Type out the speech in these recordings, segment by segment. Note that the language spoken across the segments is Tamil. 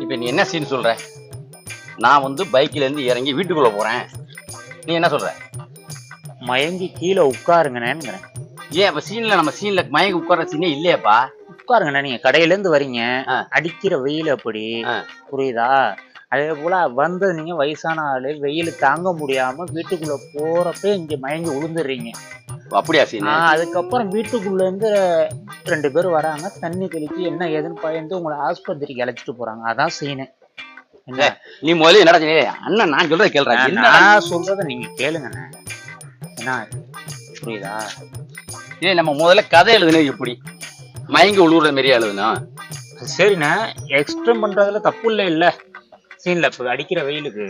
இப்போ நீ என்ன சீன் சொல்ற? நான் வந்து பைக்ல இருந்து இறங்கி வீட்டுக்குள்ள போறேன். நீ என்ன சொல்ற? மயங்கி கீழே உட்காருங்கண்ணேங்கிறேன் ஏன் அப்ப சீன்ல நம்ம சீன்ல மயங்கி உட்கார்ற சீனே இல்லையாப்பா? உட்காருங்கண்ணே நீங்க கடையில இருந்து வரீங்க. ஆ. அடிக்கிற வெயில் அப்படி. ஆ. புரியுதா? அதே போல வந்தது நீங்க வயசான ஆளு வெயில் தாங்க முடியாம வீட்டுக்குள்ள போறப்ப இங்க மயங்கி விழுந்துடுறீங்க அப்படியா சீன்? அதுக்கப்புறம் வீட்டுக்குள்ள இருந்து ரெண்டு பேர் வராங்க. தண்ணி தெளிச்சு என்ன ஏதுன்னு பயந்து உங்களை ஆஸ்பத்திரிக்கு அழைச்சிட்டு போறாங்க. அதான் சீனு. என்ன? நீ முதல்ல என்னடா செய்ய? அண்ணன் நான் சொல்றத கேள்றா என்ன நான் சொல்றத நீங்க கேளுங்கண்ணே என்ன? புரியுதா? ஏய் நம்ம முதல்ல கதை எழுதுனது எப்படி? மயங்கி உழுவுற மாதிரியா எழுதணும் சரிண்ணே. எக்ஸ்ட்ரீம் பண்றதுல தப்பு இல்லை இல்ல. சீன்ல இப்ப அடிக்கிற வெயிலுக்கு.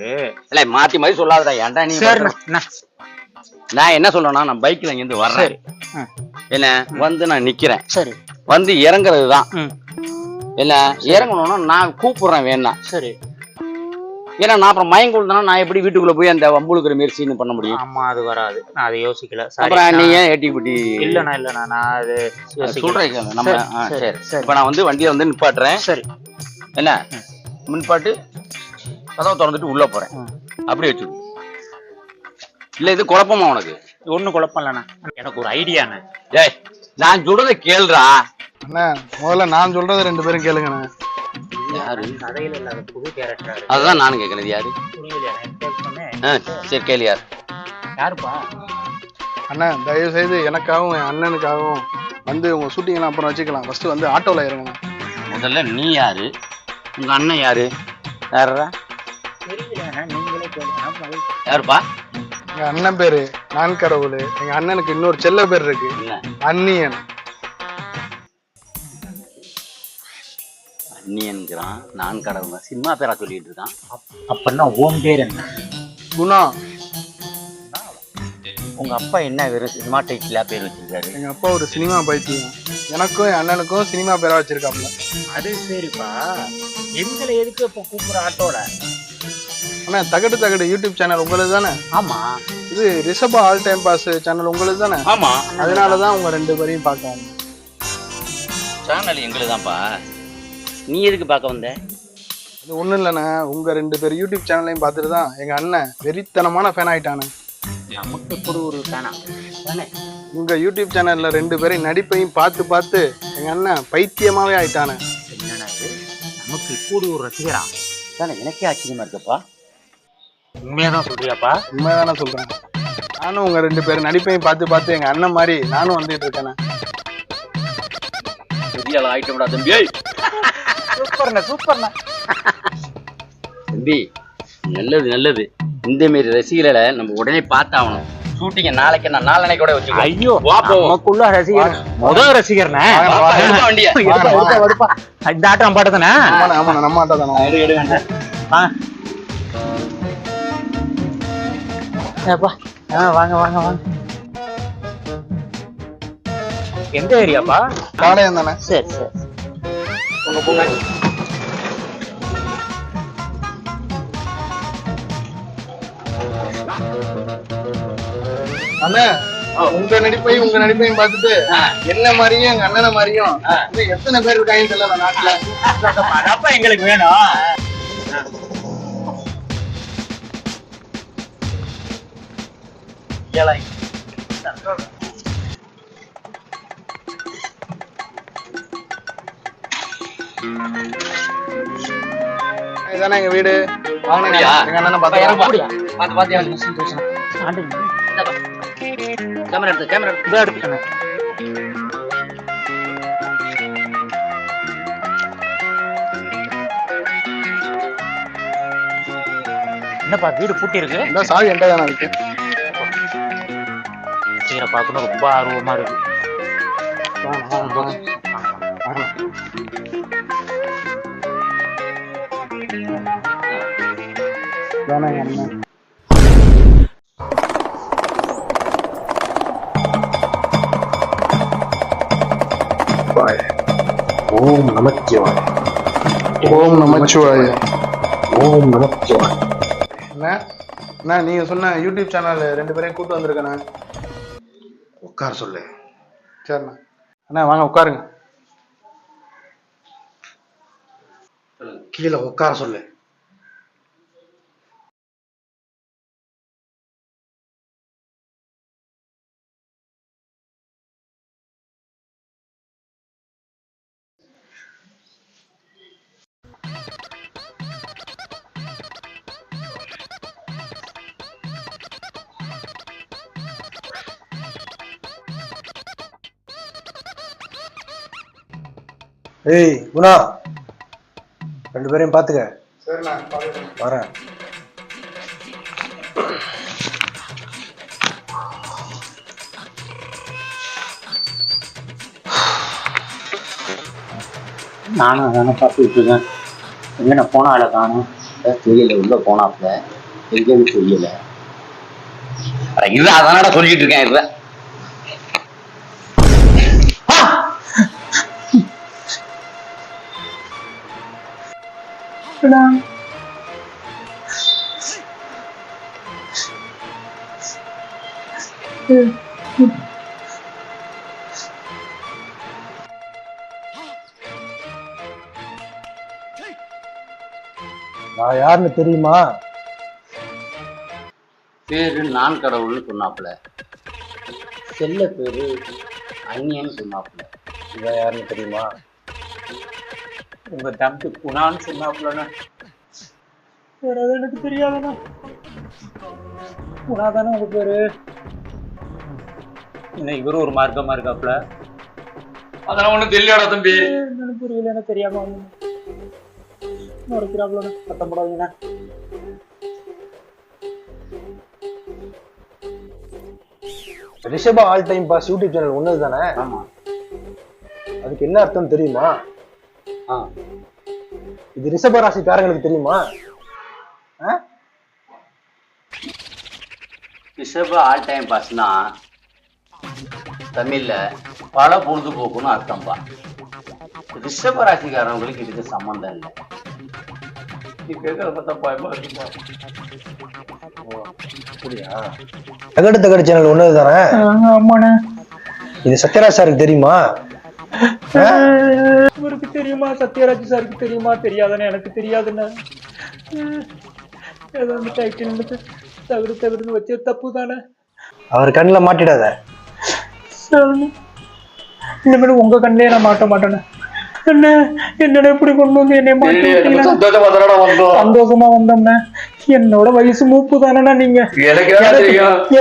இல்ல மாத்தி மாதிரி சொல்லாதடா. ஏன்டா நீ சரிண்ணே அண்ணா, நான் என்ன சொல்றேன்னா நான் பைக்ல இங்க இருந்து வர்றேன். என்ன? வந்து நான் நிக்கிறேன். சரி. வந்து இறங்குறது தான் என்ன? இறங்கணும்னா நான் கூப்பிடுறேன் வேணா. சரி. ஏன்னா நான் அப்புறம் மயங்க விழுந்தனா நான் எப்படி வீட்டுக்குள்ள போய் அந்த வம்புழுக்கிற மாரி சீன் பண்ண முடியும்? ஆமா அது வராது. நான் அதை யோசிக்கல. அப்புறம் நீ ஏன் ஏட்டி குட்டி? இல்லண்ணா இல்லண்ணா நான் அது. சொல்றேன். நம்ம சரி. இப்ப நான் வந்து வண்டியை வந்து நிப்பாட்டுறேன். சரி. என்ன? முன்பாட்டு கதவை திறந்துட்டு உள்ள போறேன். ம். அப்படி வச்சு இல்ல இது குழப்பமா உனக்கு? ஒண்ணு குழப்பம் இல்லண்ணா எனக்கு ஒரு ஐடியாண்ணே ஏய் நான் சொல்றதை கேளுடா. அண்ணா முதல்ல நான் சொல்றத ரெண்டு பேரும் கேளுங்கண்ணே. யாரு? கதையில இல்லாத புது கேரக்டர் அதுதான் நானும் கேட்கறது யாரு? ஆ, சரி கேளு யார்? யாருப்பா? அண்ணா தயவு செய்து எனக்காகவும் என் அண்ணனுக்காகவும் வந்து உங்க ஷூட்டிங்லாம் அப்புறம் வச்சுக்கலாம். ஃபர்ஸ்ட் வந்து ஆட்டோல இறங்கணும். முதல்ல நீ யாரு? உங்க அண்ணன் யாரு? யாரா நீங்களே கேளுங்க. யாருப்பா? எங்க அண்ணன் பேரு நான் கடவுள். எங்க அண்ணனுக்கு இன்னொரு செல்ல பேர் இருக்கு. அன்னியன். அண்ணியன்கிறான் நான் கடவுள் சினிமா பேரா சொல்லிட்டு இருக்கான். அப்படின்னா ஓன் பேர் என்ன? குணா. உங்க அப்பா என்ன வெறும் சினிமா டைட்டிலா பேர் வச்சிருக்காரு? எங்க அப்பா ஒரு சினிமா பைத்தியம். எனக்கும் என் அண்ணனுக்கும் சினிமா பேரா வச்சிருக்காப்ல அது சரிப்பா. எங்களை எதுக்கு இப்ப கூப்பிடுற ஆட்டோல? அண்ணா தகடு தகடு யூடியூப் சேனல் உங்களுக்கு தானே? ஆமா. இது Rishabha all time boss channel உங்களுக்கு தானே? ஆமா. அதனால தான் உங்க ரெண்டு பேரையும் பார்க்க வந்தேன். சேனல் எங்களுதான்ப்பா நீ எதுக்கு பார்க்க வந்த? அது ஒன்றும் இல்லைண்ணே உங்க ரெண்டு பேர் யூடியூப் சேனலையும் பார்த்துட்டு தான் எங்க அண்ணன் வெறித்தனமான ஃபேன் ஆயிட்டானே. நமக்கு இப்படி ஒரு தானா தானே. உங்க யூடியூப் சேனல்ல ரெண்டு பேரையும் நடிப்பையும் பார்த்து பார்த்து எங்க அண்ணன் பைத்தியமாவே ஆயிட்டானே. என்னடா இது? நமக்கு இப்படி ஒரு ரசிகரா? தானே எனக்கே ஆச்சரியமா இருக்கப்பா. உண்மையாதான் சொல்றியாப்பா? உண்மைதானே சொல்றேன். நானும் உங்க ரெண்டு பேர் நடிப்பையும் பார்த்து பார்த்து எங்க அண்ணன் மாதிரி நானும் வந்துட்டு இருக்கேனே. பெரிய ஆள் ஆயிட்டோம்டா தம்பி. ஏய், சூப்பர்ண்ணா சூப்பர்ண்ணா. தம்பி நல்லது நல்லது. இந்த மாரி ரசிகர்களை நம்ம உடனே பார்த்தாகணும். ஷூட்டிங்க நாளைக்கு நான் நாளனைக்கு கூட வச்சுக்கோ. ஐயோ. நமக்குள்ள ரசிகர் முதல். எடுப்பா வண்டியை. இந்த ஆட்டம் பாட்டதானே ஆமாண்ணா நம்ம ஆட்டோ தானே ஏப்பா ஆ வாங்க வாங்க வாங்க. எந்த ஏரியாப்பா? பாளையம் தானே. சரி சரி. உங்க பொண்ணு. அண்ணா உங்க நடிப்பையும் உங்க நடிப்பையும் பார்த்துட்டு என்ன மாதிரியும் எங்க அண்ணனை மாதிரியும் எத்தனை பேர் இருக்காங்கன்னு தெரியல நாட்டுல. எங்களுக்கு வேணும். ஏழை. இதுதானே எங்க வீடு வாங்க அப்படியா? எங்க அண்ணனை அப்பா, இறங்கு, பார்த்து பா. பார்த்து, பார்த்து இறங்கு. இந்தாப்பா. கேமரா எடுத்து கேமரா எடுத்து இதோ எடுத்துக்கண்ணே என்னப்பா வீடு பூட்டி இருக்கு இந்த சாவி என்கிட்ட தானே இருக்கு சீரை பார்க்கணும் ரொம்ப ஆர்வமா இருக்கு வாங்க, வாங்க, வாங்க. வாங்க. இதானே எங்க அண்ணன் ஓம் நமச்சிவாய ஓம் நமச்சிவாய ஓம் நமச்சிவாய அண்ணா அண்ணா நீங்க சொன்ன யூடியூப் சேனல் ரெண்டு பேரையும் கூட்டு வந்திருக்கேண்ணே உட்கார சொல்லு. சரிண்ணா. அண்ணா வாங்க உட்காருங்க. கீழே உட்கார சொல்லு. ஏய் குணா. ரெண்டு பேரையும் பாருங்க வரேன். நானும் அதானே பார்த்துக்கிட்டு இருக்கேன். எங்கண்ணா போன ஆளை காணும். தெரியல உள்ள போனாப்ல. எங்கன்னு தெரியல. அட இது அதனால சொல்லிட்டு இருக்கேன் இதுல நான் யாருன்னு தெரியுமா? பேரு நான் கடவுள்னு சொன்னாப்ல செல்ல பேரு அந்நியன்னு சொன்னாப்ல இவன் யாருன்னு தெரியுமா? உங்க தம்பி குணான்னு சொன்னாப்புலண்ணா வேற எதுவும் எனக்கு தெரியாதுண்ணா குணா தானே உங்க பேரு? என்ன இவரும் ஒரு மார்க்கமா இருக்காப்புல? அதெல்லாம் ஒண்ணும் தெரியலடா தம்பி? என்னன்னு புரியல எனக்கு தெரியாம மறைக்கிறாப்புலண்ணா சத்தம் போடாதீங்கண்ணா Rishabha all time boss YouTube channel ஒன்னது தானே ஆமா. அதுக்கு என்ன அர்த்தம் தெரியுமா? இது ரிஷப ராசிக்காரங்களுக்கு தெரியுமா? ஆ? ரிஷப ஆல் டைம் பாஸ்னா தமிழ்ல பல பொழுதுபோக்குன்னு அர்த்தம்பா. ரிஷப ராசிக்காரங்களுக்கு இதுக்கு சம்பந்தம் இல்லை. நீ கேட்கறத பார்த்தா பயமா இருக்குப்பா அப்படியா? தகடு தகடு சேனல் ஒன்னது தானே? ஆமாண்ணே. இது சத்யராஜ் சாருக்கு தெரியுமா? இவருக்கு தெரியுமா? சத்யராஜ் சாருக்கு தெரியுமா? தெரியாதுன்னு எனக்கு தெரியாதுண்ணே ஏதோ அந்த டைட்டில் தகுடு தகுடுன்னு வச்ச தப்பு தானே அவர் கண்ணில் மாட்டிடாத. இனிமேல் உங்க கண்ணே நான் மாட்ட மாட்டேண்ணே என்ன? என்னடா இப்படி கொண்டு வந்து என்னை மாட்டி? சந்தோஷமா தானடா வந்தோம். சந்தோஷமா வந்தோம்ண்ணே என்னோட வயசு மூப்பு தானேண்ணா நீங்க.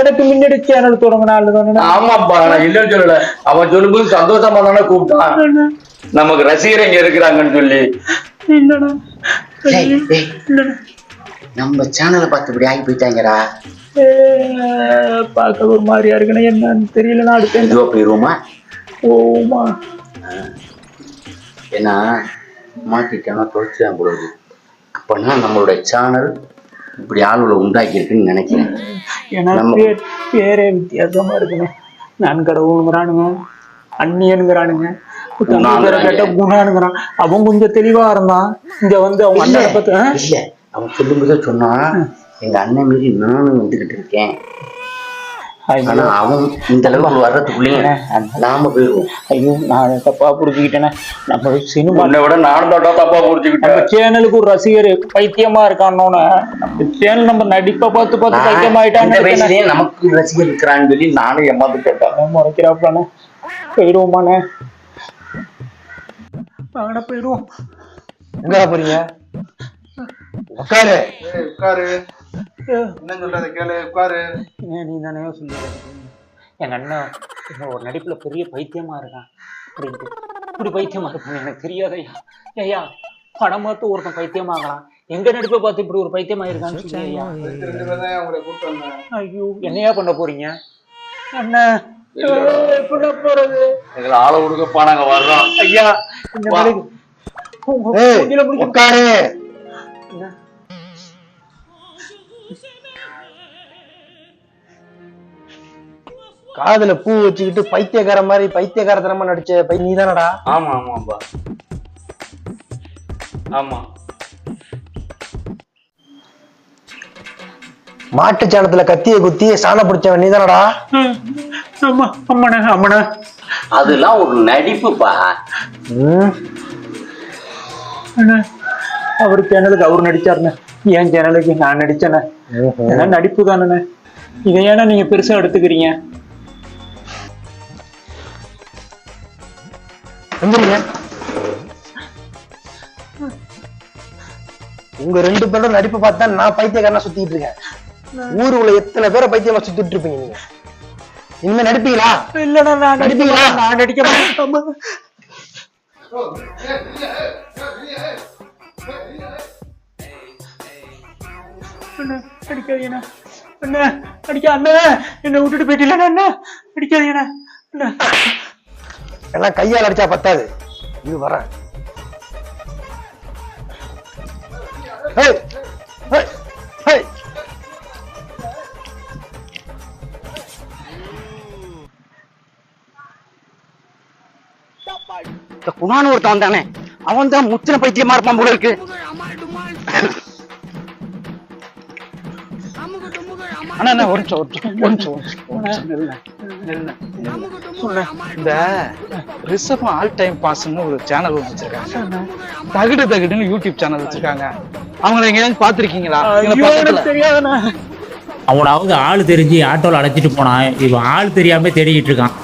எனக்கு முன்னாடி சேனல் தொடங்கின ஆளு தானே ஆமாப்பா நான் இல்லைன்னு சொல்லல. அவன் சொல்லும்போது சந்தோஷமா தானே கூப்பிட்டான். நமக்கு ரசிகர் இங்க இருக்கிறாங்கன்னு சொல்லி. நம்ம சேனலை பார்த்து இப்படி ஆகி போயிட்டாங்கடா. பார்க்க ஒரு மாதிரியா இருக்குண்ணே என்னன்னு தெரியலண்ணா அடுத்து இதுவா போயிருவோமா ஓமா ஏன்னா மாட்டிட்டோம்னா தொலைச்சிதான் கூடாது அப்பன்னா நம்மளுடைய சேனல் இப்படி ஆளுகளை உண்டாக்கி இருக்குன்னு நினைக்கிறேன். ஏன்னா பேர் பேரே வித்தியாசமா இருக்குண்ணே நான் கடவுளுங்கிறானுங்க அந்நியனுங்கிறானுங்க குணானுங்கிறான். அவன் கொஞ்சம் தெளிவா இருந்தான். இங்க வந்து அவங்க அண்ணனை பார்த்து அவன் சொல்லும்போதே சொன்னான் எங்க அண்ணன் மீறி நானும் வந்துகிட்டு இருக்கேன். ஆனா அவன் இந்த அளவுக்கு வர்றதுக்குள்ளேயே நாம போயிருவோம் ஐயோ நான் தப்பா புரிஞ்சுக்கிட்டேனே. நம்ம சினிமா விட நானும் தான் தப்பா நம்ம புரிஞ்சுக்கிட்டேன் சேனலுக்கு ஒரு ரசிகர் பைத்தியமா இருக்கானோன்னு. நம்ம சேனல் நம்ம நடிப்பை பார்த்து பார்த்து பைத்தியமாயிட்டான்னு நமக்கு ரசிகர் இருக்கிறான்னு சொல்லி நானும் ஏமாந்து கேட்டேன் முறைக்கிறாப்பானே போயிடுவோமாண்ணே. வாங்கடா போயிடுவோம். எங்க போறீங்க? உட்காரு ஏய் உட்காரு ஏ, என்ன சொல்றத கேளு உட்காரு ஏன் நீ தானே சொல்லி எங்க அண்ணன் ஒரு நடிப்புல பெரிய பைத்தியமா இருக்கான். அப்படின்ட்டு இப்படி பைத்தியமா இருப்பான்னு எனக்கு தெரியாதையா ஐயா படம் பார்த்து ஒருத்தன் பைத்தியமாகலாம் எங்க நடிப்பை பார்த்து இப்படி ஒரு பைத்தியமா இருக்கான்னு சொல்லி ஐயா. என்னையா பண்ண போறீங்க? எப்படி போறது? எங்களை ஆள விடுங்கப்பா நாங்க வர்றோம். ஐயா இந்த வா. மாதிரி உங்க ஏய் மூஞ்சில முடிக்க- உட்காரு. என்ன? காதுல பூ வச்சுக்கிட்டு பைத்தியக்கார மாதிரி பைத்தியக்காரத்தனமா நடிச்ச பை நீ தானடா ஆமா ஆமாப்பா ஆமா. மாட்டு சாணத்துல கத்திய குத்தி சாணம் பிடிச்சவன் நீ தானடா ம். அம்மா அம்மனா அம்மனா. அதெல்லாம் ஒரு நடிப்புப்பா அவர் சேனலுக்கு அவர் நடிச்சாருண்ணே. என் சேனலுக்கு நான் நடிச்சேண்ணே. இதெல்லாம் நடிப்பு தானே இதை ஏன்னா நீங்க பெருசா எடுத்துக்கிறீங்க? உங்க ரெண்டு பேரோட நடிப்பை பார்த்தா நான் பைத்தியக்காரனா சுத்திட்டு இருக்கேன். ஊருக்குள்ள எத்தனை பேரை பைத்தியமா சுத்திட்டு இருப்பீங்க நீங்க? இனிமே நடிப்பீங்களா? இல்லண்ணா நான் நடிப்பீங்களா? நான் நடிக்க மாட்டேன். அடிக்காதீங்கண்ணா. அண்ணா அடிக்க அண்ணா என்னை விட்டுட்டு போயிட்டீங்களா அண்ணா அடிக்காதீங்கண்ணா. அண்ணா. எல்லாம் கையால் அடிச்சா பத்தாது. இது வரேன். ஏய், குணான்னு ஒருத்தன் வந்தானே அவன் தான் முத்தின பைத்தியமா இருப்பான் போல இருக்கு. அண்ணா அண்ணா ஒரு நிமிஷம், ஒரு நிமிஷம், ஒரு நிமிஷம், ஒரு நிமிஷம், ஒரு நிமிஷம். இந்த ரிஷபம் ஆல் டைம் பாஸ்ன்னு ஒரு சேனல் வச்சிருக்காங்க. தகுடு தகுடுன்னு யூடியூப் சேனல் வச்சிருக்காங்க. அவங்கள எங்கேயாவது பாத்திருக்கீங்களா ஐயோ, எனக்கு தெரியாதுண்ணா. அவனை அவங்க ஆள் தெரிஞ்சு ஆட்டோல அழைச்சிட்டு போனான். இவன் ஆள் தெரியாம தேடிக்கிட்டு இருக்கான்.